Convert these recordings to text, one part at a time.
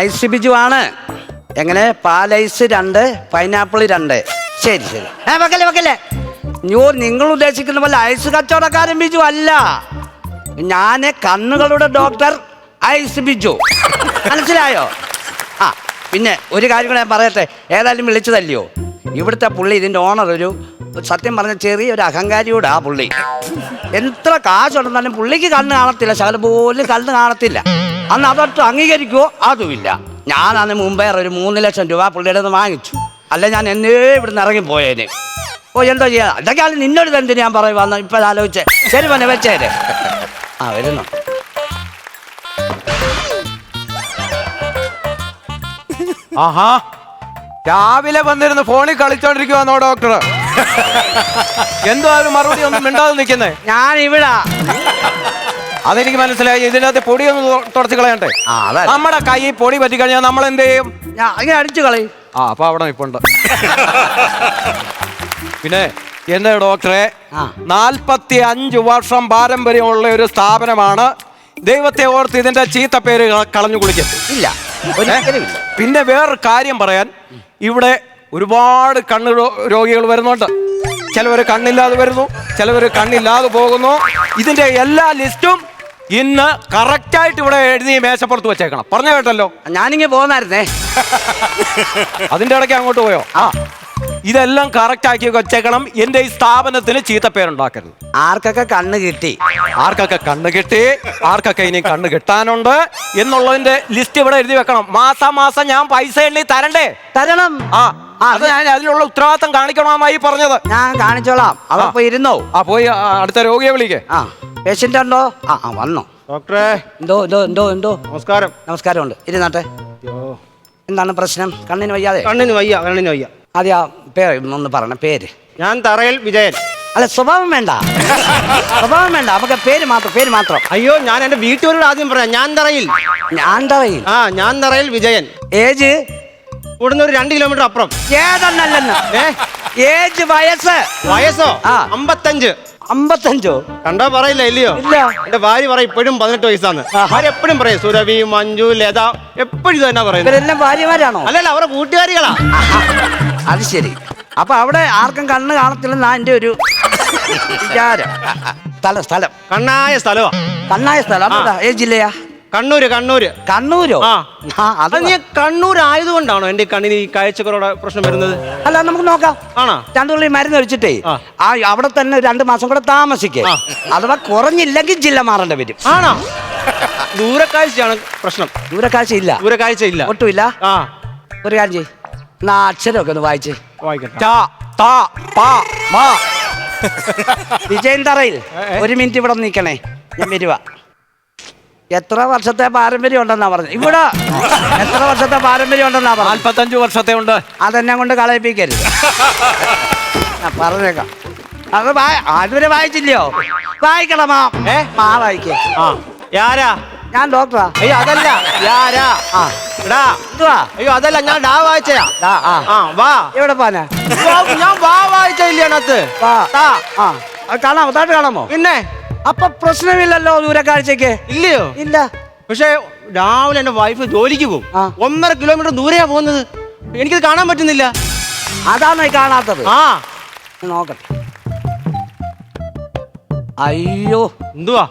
Ice Biju ആണ്. എങ്ങനെ? പാലൈസ് രണ്ട് പൈനാപ്പിൾ രണ്ട്. ശരി ശരി. ഏ വെക്കല്ലേ വെക്കല്ലേ? യോ നിങ്ങൾ ഉദ്ദേശിക്കുന്ന പോലെ ഐസ് കച്ചവടക്കാരൻ ബിജു അല്ല. ഞാൻ കണ്ണുകളുടെ ഡോക്ടർ ഐസ് ബിജു മനസ്സിലായോ? ആ പിന്നെ ഒരു കാര്യം കൂടെ ഞാൻ പറയട്ടെ. ഏതായാലും വിളിച്ചതല്ലയോ? ഇവിടുത്തെ പുള്ളി ഇതിന്റെ ഓണർ ഒരു സത്യം പറഞ്ഞ ചെറിയൊരു അഹങ്കാരിയോട് ആ പുള്ളി. എത്ര കാശുണ്ടെന്നാലും പുള്ളിക്ക് കണ്ണ് കാണത്തില്ല. ശകലം പോലും കണ്ണ് കാണത്തില്ല. അന്ന് അതൊട്ട് അംഗീകരിക്കുവോ? അതുമില്ല. ഞാൻ അന്ന് മുമ്പേ ഒരു മൂന്ന് ലക്ഷം രൂപ പുള്ളിയുടെ നിന്ന് വാങ്ങിച്ചു. അല്ല ഞാൻ എന്നേ ഇവിടുന്ന് ഇറങ്ങി പോയേനെ ഓ എന്തോ ചെയ്യാ? ഇതൊക്കെയാണ് നിന്നോട് എന്തിനു ഞാൻ പറയുവാന്ന് ഇപ്പൊ ആലോചിച്ചേ. ശരി പോലെ വെച്ചേരെ. ആ വരുന്നു? ആഹാ. രാവിലെ വന്നിരുന്ന് ഫോണിൽ കളിച്ചോണ്ടിരിക്കുവാന്നോ ഡോക്ടർ എന്തോ അതിന് മറുപടി ഒന്നും മിണ്ടാതെ നിൽക്കുന്നേ? ഞാൻ ഇവിടെ അതെനിക്ക് മനസ്സിലായി. ഇതിനകത്ത് പൊടിയൊന്ന് ഒന്ന് തുടച്ച് കളയണ്ടേ? ആ അതെ നമ്മുടെ കൈ പൊടി പറ്റി കഴിഞ്ഞാൽ നമ്മൾ എന്ത് ചെയ്യും ഞാൻ അങ്ങനെ അടിച്ചു കളയും. ആ അപ്പൊ അവിടെ നിപ്പുണ്ട്. പിന്നെ എന്റെ ഡോക്ടറെ? ആ. നാൽപ്പത്തി അഞ്ച് വർഷം പാരമ്പര്യമുള്ള ഒരു സ്ഥാപനമാണ്. ദൈവത്തെ ഓർത്ത് ഇതിന്റെ ചീത്ത പേര് കള- കളഞ്ഞു കുളിക്കും. ഇല്ല. ഒരിക്കലും ഇല്ല. പിന്നെ വേറൊരു കാര്യം പറയാൻ. ഇവിടെ ഒരുപാട് കണ്ണ് രോ- രോഗികൾ വരുന്നുണ്ട്. ചിലവർ കണ്ണില്ലാതെ വരുന്നു ചിലവർ കണ്ണില്ലാതെ പോകുന്നു. ഇതിന്റെ എല്ലാ ലിസ്റ്റും ഇന്ന് കറക്റ്റായിട്ട് ഇവിടെ എഴുതി മേശപ്പുറത്ത് വെച്ചേക്കണം. പറഞ്ഞ കേട്ടല്ലോ? ഞാനിങ്ങനെ പോന്നായിരുന്നേ. അതിന്റെ ഇടയ്ക്ക് അങ്ങോട്ട് പോയോ? ആ. ഇതെല്ലാം കറക്റ്റ് ആക്കി വെച്ചേക്കണം. എന്റെ ഈ സ്ഥാപനത്തിന് ചീത്തപ്പേരുണ്ടാക്കരുത്. ആർക്കൊക്കെ കണ്ണ് കിട്ടി? ആർക്കൊക്കെ കണ്ണ് കിട്ടി? ആർക്കൊക്കെ ഇനി കണ്ണ് കിട്ടാനുണ്ട്? എന്നുള്ളതിന്റെ ലിസ്റ്റ് ഇവിടെ എഴുതി വെക്കണം. മാസം മാസം ഞാൻ പൈസ എണ്ണി തരണ്ടേ? തരണം. ആ അത് ഞാൻ അതിനുള്ള ഉത്തരവാദിത്തം കാണിക്കണമായി പറഞ്ഞത്. ഞാൻ കാണിച്ചോളാം. അവിടെ പോയി ഇരുന്നോ? ആ പോയി ആ, അടുത്ത രോഗിയെ വിളിക്കേ. ആ പേഷ്യന്റ് ഉണ്ടോ? ആ ആ വന്നോ. ഡോക്ടറെ. എന്തോ എന്തോ എന്തോ എന്തോ. നമസ്കാരം. നമസ്കാരം ഉണ്ട് ഇരുന്നാട്ടെ എന്താണ് പ്രശ്നം? കണ്ണിന് വയ്യാതെ? കണ്ണിന് വയ്യ കണ്ണിന് വയ്യ. ആദ്യം ആ പേര് ഒന്ന് പറഞ്ഞ പേര്. ഞാൻ തറയിൽ വിജയൻ. അല്ല സ്വഭാവം വേണ്ട. സ്വഭാവം വേണ്ട. നമുക്ക് പേര് മാത്രം പേര് മാത്രം. അയ്യോ ഞാൻ എന്റെ വീട്ടുകാരോട് ആദ്യം പറയാം. ഞാൻ തറയിൽ. ഞാൻ തറയിൽ. ആ ഞാൻ തറയിൽ വിജയൻ. ഏജ്? ഇവിടുന്ന് ഒരു രണ്ട് കിലോമീറ്റർ അപ്പുറം. ഏതെണ്ണല്ലെന്ന് ഏ? ഏജ് വയസ്സ്? വയസ്സോ? ആ. അമ്പത്തഞ്ച്. അമ്പത്തഞ്ചോ? കണ്ടോ പറയില്ല ഇല്ലയോ? ഇല്ല. എന്റെ ഭാര്യ പറയും ഇപ്പോഴും പതിനെട്ട് വയസ്സാണ് ആഹാ. ഭാര്യ എപ്പോഴും പറയും സുരഭി മഞ്ജു ലത എപ്പോഴും ഇത് തന്നെ പറയുന്നത്. ഇവരെല്ലാം ഭാര്യമാരാണോ? അല്ലല്ല അവരുടെ കൂട്ടുകാരികളാ. അത് ശരി. അപ്പൊ അവിടെ ആർക്കും കണ്ണ് കാണത്തില്ലെന്നാ എന്റെ ഒരു വിചാരം. സ്ഥലം സ്ഥലം. കണ്ണായ സ്ഥലമാ കണ്ണായ സ്ഥലം? ഏത് ജില്ലയാ? കണ്ണൂര് കണ്ണൂര്. കണ്ണൂരോ? ആ. ആ, അത് അത് നീ കണ്ണൂർ ആയതുകൊണ്ടാണോ എന്റെ കണ്ണിന് ഈ കാഴ്ചക്കുറയുടെ പ്രശ്നം വരുന്നത്? അല്ല നമുക്ക് നോക്കാം. ആണോ? രണ്ടു തുള്ളി മരുന്ന് ഒഴിച്ചിട്ടേ ആ. ആ അവിടെ തന്നെ രണ്ടു മാസം കൂടെ താമസിക്കേ. ആ. അഥവാ കുറഞ്ഞില്ലെങ്കിൽ ജില്ല മാറേണ്ടി വരും. ആണോ? ദൂരക്കാഴ്ചയാണ് പ്രശ്നം. ദൂരക്കാഴ്ച ഇല്ല ദൂരക്കാഴ്ച ഇല്ല ഒട്ടുമില്ല. ആ. ഒരു കാര്യം ചെയ്യ്. എന്നാ അക്ഷരമൊക്കെ ഒന്ന് വായിച്ച്. വായിക്കട്ടെ. ടാ, ത, പ, മ. വിജയൻ തറയിൽ. ഒരു മിനിറ്റ് ഇവിടെ നിൽക്കണേ. ഞാൻ വരുവാ. എത്ര വർഷത്തെ പാരമ്പര്യം ഉണ്ടെന്നാ പറഞ്ഞു ഇവിടെ. എത്ര വർഷത്തെ പാരമ്പര്യം ഉണ്ടെന്നാ പറഞ്ഞു നാൽപ്പത്തഞ്ച് വർഷത്തെ ഉണ്ട്. അതെന്നെ കൊണ്ട് കളയിപ്പിക്കരുത്. ഞാൻ പറഞ്ഞേക്കാം. അത് വായ- അതുവരെ വായിച്ചില്ലയോ? വായിക്കണം മാ. ഏ? മാ വായിക്കേ. ആ യാരാ? ഞാൻ ഡോക്ടറാ. അയ്യോ അതല്ല. യാരാ ആ. എടാ. എന്തുവാ? അയ്യോ അതല്ല ഞാൻ ഡാ വായിച്ചയാ. ആ. ആ വാ. എവിടെ പോനാ ഞാൻ വാ വായിച്ചില്ല അതിനകത്ത്. വാ. താ. ആ. കാണാമോ? താട്ട് കാണാമോ? പിന്നെ? അപ്പൊ പ്രശ്നമില്ലല്ലോ ദൂരക്കാഴ്ചക്ക് ഇല്ലയോ? ഇല്ല. പക്ഷേ രാവിലെ എന്റെ വൈഫ് ജോലിക്ക് പോകും. ഒന്നര കിലോമീറ്റർ ദൂരെയാ പോകുന്നത്. എനിക്കത് കാണാൻ പറ്റുന്നില്ല. അതാണ് കാണാത്തത്? ആ. നോക്കട്ടെ. അയ്യോ. എന്തുവാ?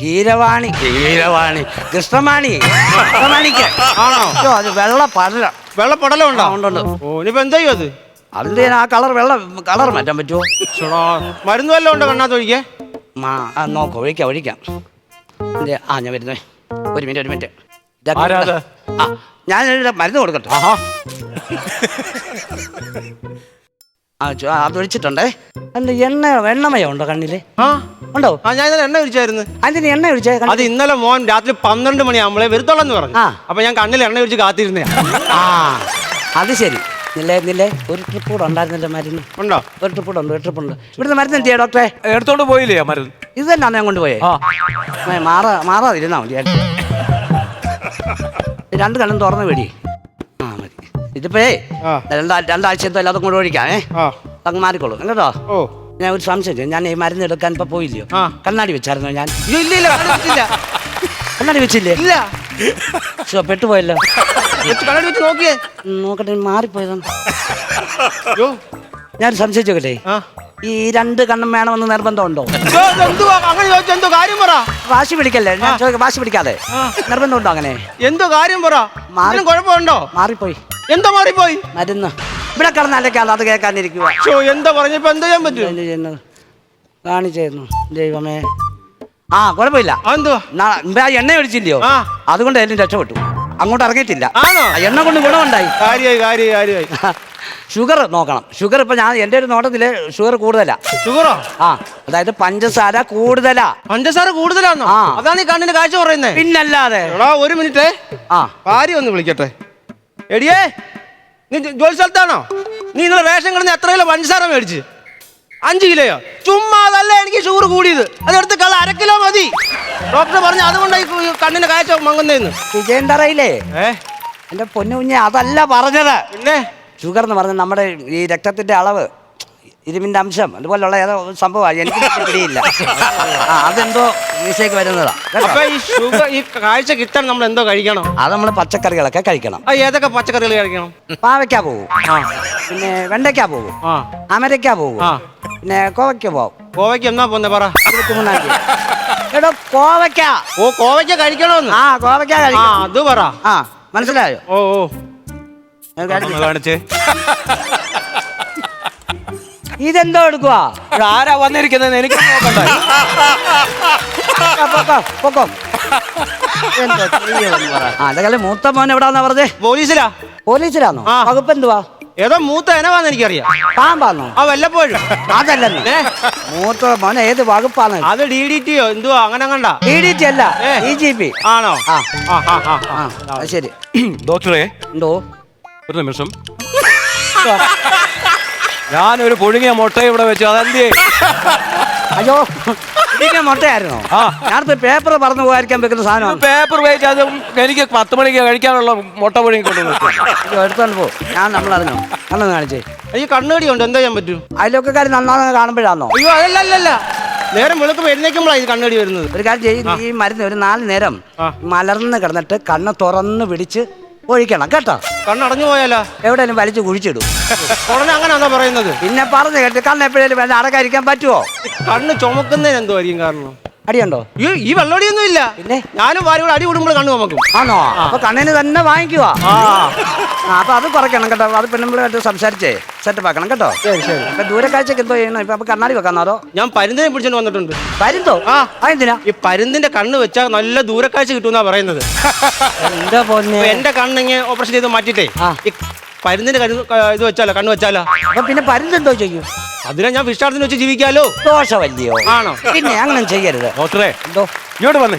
കീരവാണി. കീരവാണി. കൃഷ്ണമാണി. കൃഷ്ണമാണിക്ക്. ആണോ? അയ്യോ, അത് വെള്ള പടല വെള്ളപ്പടലം ഉണ്ടോ? ആ, ഉണ്ട്, ഉണ്ട്. ഓ ഇനിയിപ്പോ എന്താ ചെയ്യും അത് അതിന്റെ ആ കളർ വെള്ള കളർ മാറ്റാൻ പറ്റുമോ? ശ്ശോടാ, മരുന്ന് വല്ലതും ഉണ്ടോ കണ്ണാത്ത ഒഴിക്കേ മാ ആ നോക്കാം ഒഴിക്കാം ഒഴിക്കാം. ഇത് ആ ഞാൻ വരുന്നേ. ഒരു മിനിറ്റ് ഒരു മിനിറ്റ്. ഇതൊക്കെ ആരാ അത്? ആ ഞാൻ ഇതിന്റെ മരുന്ന് കൊടുക്കട്ടെ. ആഹാ. ആ ചോ- ആ, അത് ഒഴിച്ചിട്ടുണ്ടേ. അല്ല എണ്ണ എണ്ണമയോ ഉണ്ടോ കണ്ണിൽ? ആ. ഉണ്ടോ? ആ ഞാൻ ഇന്നലെ എണ്ണ ഒഴിച്ചായിരുന്നു. അതിന് എണ്ണ ഒഴിച്ചേ അത് ഇന്നലെ മോൻ രാത്രി പന്ത്രണ്ട് മണിയാകുമ്പോഴേ വരുത്തോളെന്ന് പറഞ്ഞു. ആ. അപ്പൊ ഞാൻ കണ്ണിൽ എണ്ണ ഒഴിച്ച് കാത്തിരുന്നേ ആ അത് ശരി. നില്ലേ നില്ലേ ഒരു ട്രിപ്പ് കൂടെ ഉണ്ടായിരുന്നില്ല മരുന്ന്. ഉണ്ടോ? ഒരു ട്രിപ്പ് കൂടെ ഉണ്ട് ഒരു ട്രിപ്പ് ഉണ്ട്. ഇവിടുന്ന് മരുന്ന് എന്ത് ചെയ്യാ ഡോക്ടറെ എടുത്തോണ്ട് പോയില്ലേ ആ മരുന്ന്? ഇത് തന്നെയാണ് ഞാൻ കൊണ്ടുപോയേ? ആ. മാറാ മാറാതിരുന്നാ മതി. ഇത് രണ്ട് കണ്ണും തുറന്ന് വേടി. ഇതിപ്പോഴേ. രണ്ടാ രണ്ടാഴ്ചത്തെ എല്ലാതും കൂടെ ഒഴിക്കാമേ അങ്ങ് മാറിക്കോളൂ കേട്ടോ ഓ. ഞാൻ ഒരു സംശയം. ഞാൻ ഈ മരുന്ന് എടുക്കാൻ ഇപ്പൊ പോയില്ലയോ? കണ്ണാടി വെച്ചായിരുന്നു ഞാൻ. കണ്ണാടി വെച്ചില്ലേ. ഇല്ല. പെട്ടുപോയല്ലോ. കണ്ണാടി വെച്ച് നോക്കിയേ. നോക്കട്ടെ മാറിപ്പോയതാണ്. ഞാൻ സംശയിച്ചോക്കട്ടെ ഈ രണ്ട് കണ്ണും വേണമെന്ന് നിർബന്ധമുണ്ടോ? അങ്ങനെ ചോദിച്ച എന്തോ കാര്യം പറ. വാശി പിടിക്കല്ലേ? ഞാൻ ചോദിക്കാം വാശി പിടിക്കാതെ. നിർബന്ധമുണ്ടോ അങ്ങനെ? എന്തോ കാര്യം പറ. മാറി- കുഴപ്പമുണ്ടോ? മാറിപ്പോയി. എന്തോ മാറിപ്പോയി? മരുന്ന്. ഇവിടെ കിടന്ന് അലക്കാതെ അത് കേൾക്കാനിരിക്കുക എന്താ പറഞ്ഞപ്പോ എന്താ ചെയ്യാൻ പറ്റും? ദൈവമേ. ആ കുഴപ്പമില്ല. എണ്ണ ഒഴിച്ചില്ലയോ അതുകൊണ്ട് എല്ലാം രക്ഷപ്പെട്ടു. അങ്ങോട്ട് ഇറങ്ങിയിട്ടില്ല. എണ്ണ കൊണ്ട് ഗുണമുണ്ടായി. കാര്യമായി കാര്യമായി കാര്യമായി ഷുഗർ നോക്കണം. ഷുഗർ ഇപ്പൊ ഞാൻ എന്റെ ഒരു നോട്ടത്തിൽ ഷുഗർ കൂടുതലാ. ഷുഗറോ ആ? അതായത് പഞ്ചസാര കൂടുതലാ. പഞ്ചസാര കൂടുതലാണോ ആ. അതാണ് ഈ കണ്ണിന് കാഴ്ച പറയുന്നേ. പിന്നല്ലാതെ. എടാ ഒരു മിനിറ്റ്. ആ. ഭാര്യ ഒന്ന് വിളിക്കട്ടെ. എടിയേ നീ ജോ- ജോലി സ്ഥലത്താണോ? നീ ഇന്നലെ റേഷൻ കിടന്ന് എത്ര കിലോ പഞ്ചസാര മേടിച്ച്? അഞ്ച് കിലോയോ? ചുമ്മാ അതല്ല എനിക്ക് ഷുഗർ കൂടിയത്. അതെടുത്ത് കള അര കിലോ മതി. ഡോക്ടർ പറഞ്ഞു അതുകൊണ്ട് കണ്ണിന് കാഴ്ച മങ്ങുന്നതെന്ന് വിജയൻ തറയില്ലേ ഏ? എന്റെ പൊന്നു കുഞ്ഞെ അതല്ല പറഞ്ഞത്. പിന്നെ? ഷുഗർ എന്ന് പറഞ്ഞാൽ നമ്മുടെ ഈ രക്തത്തിന്റെ അളവ് ഇരുമിന്റെ അംശം അതുപോലുള്ള ഏതോ സംഭവമാണ്. എനിക്ക് പിടിയില്ല. ആ അതെന്തോ വീശേക്ക് വരുന്നതാ. കേട്ടോ? അപ്പൊ ഈ ഷുഗർ ഈ കാഴ്ച കിട്ടാൻ നമ്മൾ എന്തോ കഴിക്കണം? അത് നമ്മൾ പച്ചക്കറികളൊക്കെ കഴിക്കണം. ആ ഏതൊക്കെ പച്ചക്കറികൾ കഴിക്കണം? പാവയ്ക്ക പോകും ആ. പിന്നെ വെണ്ടയ്ക്ക പോകും ആ. അമരയ്ക്ക പോകും ആ. പിന്നെ കോവയ്ക്ക പോകും കോവയ്ക്ക് എന്നാ പോന്നെ പറ. ഇരുപത്തിമൂന്നാം തീയതി. എടോ കോവയ്ക്ക. ഓ കോവയ്ക്ക കഴിക്കണോന്ന്? ആ കോവയ്ക്ക ആ അത് പറ. ആ മനസ്സിലായോ? ഓ ഓ. കാണിച്ചു. ഇതെന്തോ എടുക്കുക ആരാ വന്നിരിക്കുന്നത്? എനിക്ക് നോക്കണ്ടേ. പൊക്കോ, പൊക്കോ. മൂത്ത മോൻ എവിടാന്നാ പറഞ്ഞേ? പോലീസിലാ. പോലീസിലാണോ വകുപ്പ് എന്തുവാ ഏതോ മൂത്ത എനവാന്ന് എനിക്കറിയാം. പാമ്പാന്നോ? ആ വല്ലപ്പോഴും. അതല്ലേ? മൂത്ത മോൻ ഏത് വകുപ്പാണ് അത് ഡി ഡി ടിയോ എന്തുവാ അങ്ങനെ കണ്ട? ഡി ഡി ടി അല്ല. ഡി ജി പി ആണോ? ആ. ശരി. ഡോക്ടറെ എന്തോ? ഒരു നിമിഷം. ഞാനൊരു പുഴുങ്ങിയ മുട്ട ഇവിടെ വെച്ചു അതെന്തേ അയ്യോ ഇതിന്റെ മുട്ടയായിരുന്നോ? ആ. ഞാനിപ്പോ പേപ്പർ പറന്നു പോകാതിരിക്കാൻ വെക്കുന്ന സാധനമാണ് പേപ്പർ വെയിറ്റ് അത് എനിക്ക് പത്ത് മണിക്ക് കഴിക്കാനുള്ള മുട്ട പുഴുങ്ങി കൊണ്ടുവന്നു ഇത് എടുത്തോണ്ട് പോ. ഞാൻ നമ്മളറിഞ്ഞോ കണ്ണൊന്ന് കാണിച്ചേ. ഈ കണ്ണുകടി ഉണ്ട് എന്താ ചെയ്യാൻ പറ്റും? അയലൊക്കെക്കാർ നന്നാന്ന് കാണുമ്പോഴാണോ അയ്യോ അതല്ല അല്ലല്ല നേരം വെളുക്കുമ്പോ എഴുന്നേക്കുമ്പോഴാണ് ഈ കണ്ണുകടി വരുന്നത്. ഒരു കാര്യം ചെയ്യും ഈ മരുന്ന് ഒരു നാല് നേരം മലർന്ന് കിടന്നിട്ട് കണ്ണ് തുറന്ന് പിടിച്ച് ഒഴിക്കണം കേട്ടോ? കണ്ണടഞ്ഞു പോയാലോ? എവിടെയെങ്കിലും വലിച്ചു കുഴിച്ചിടും. ഉടനെ അങ്ങനെയാണോ പറയുന്നത്? പിന്നെ പറഞ്ഞു കേട്ട് കണ്ണെപ്പോഴും അടക്കാതിരിക്കാൻ പറ്റുമോ കണ്ണ് ചുമക്കുന്നതിന് എന്തോ ആയിരിക്കും കാരണം? അടിയുണ്ടോ? ഈ ഈ വെള്ളടിയൊന്നും ഇല്ല. പിന്നെ? ഞാനും ഭാര്യ കൂടെ അടി കൂടുമ്പോൾ കണ്ണു നമുക്ക് ആണോ? അപ്പൊ കണ്ണിന് തന്നെ വാങ്ങിക്കുക അപ്പൊ അത് കുറയ്ക്കണം കേട്ടോ. അത് പെണ്ണുമ്പിളായിട്ട് സംസാരിച്ചേ. സെറ്റപ്പ് ആക്കണം കേട്ടോ. ശരി ശരി. അപ്പൊ ദൂരക്കാഴ്ചക്ക് എന്തോ ചെയ്യണം? ഇപ്പൊ അപ്പൊ കണ്ണാടി വെക്കാം അതോ? ഞാൻ പരുന്തിനെ പിടിച്ചോണ്ട് വന്നിട്ടുണ്ട്. പരുന്തോ? ആ. എന്തിനാ ഈ പരുന്തിന്റെ കണ്ണ് വെച്ചാൽ നല്ല ദൂരക്കാഴ്ച കിട്ടുമെന്നാ പറയുന്നത്. എന്താ പൊന്നെ? എന്റെ കണ്ണിങ്ങനെ ഓപ്പറേഷൻ ചെയ്ത് മാറ്റിട്ടേ ഈ പരുന്തിന്റെ കരു ഇത് വെച്ചാലോ കണ്ണു വെച്ചാലോ? അപ്പൊ പിന്നെ പരുന്തെന്തോ ചെയ്യും? അതിനെ ഞാൻ വിഷ്ടാർത്ഥത്തിന് വെച്ച് ജീവിക്കാലോ? ദോഷമല്ലയോ ആണോ? പിന്നെ അങ്ങനെ ചെയ്യരുത്. ഡോക്ടറെ എന്തോ? ഇങ്ങോട്ട് വന്നേ.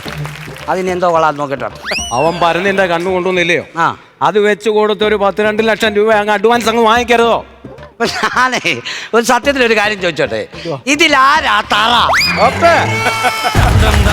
അതിനെന്തോ കൊള്ളാൻ നോക്കട്ടോ. അവൻ പരുന്നിന്റെ കണ്ണു കൊണ്ടുവന്നില്ലയോ? ആ. അത് വെച്ച് കൊടുത്ത് ഒരു പത്ത് രണ്ട് ലക്ഷം രൂപ അങ്ങ് അഡ്വാൻസ് അങ്ങ് വാങ്ങിക്കരുതോ? അപ്പൊ ഞാനേ ഒരു സത്യത്തിൽ ഒരു കാര്യം ചോദിച്ചോട്ടെ? ഇതിലാരാ തറ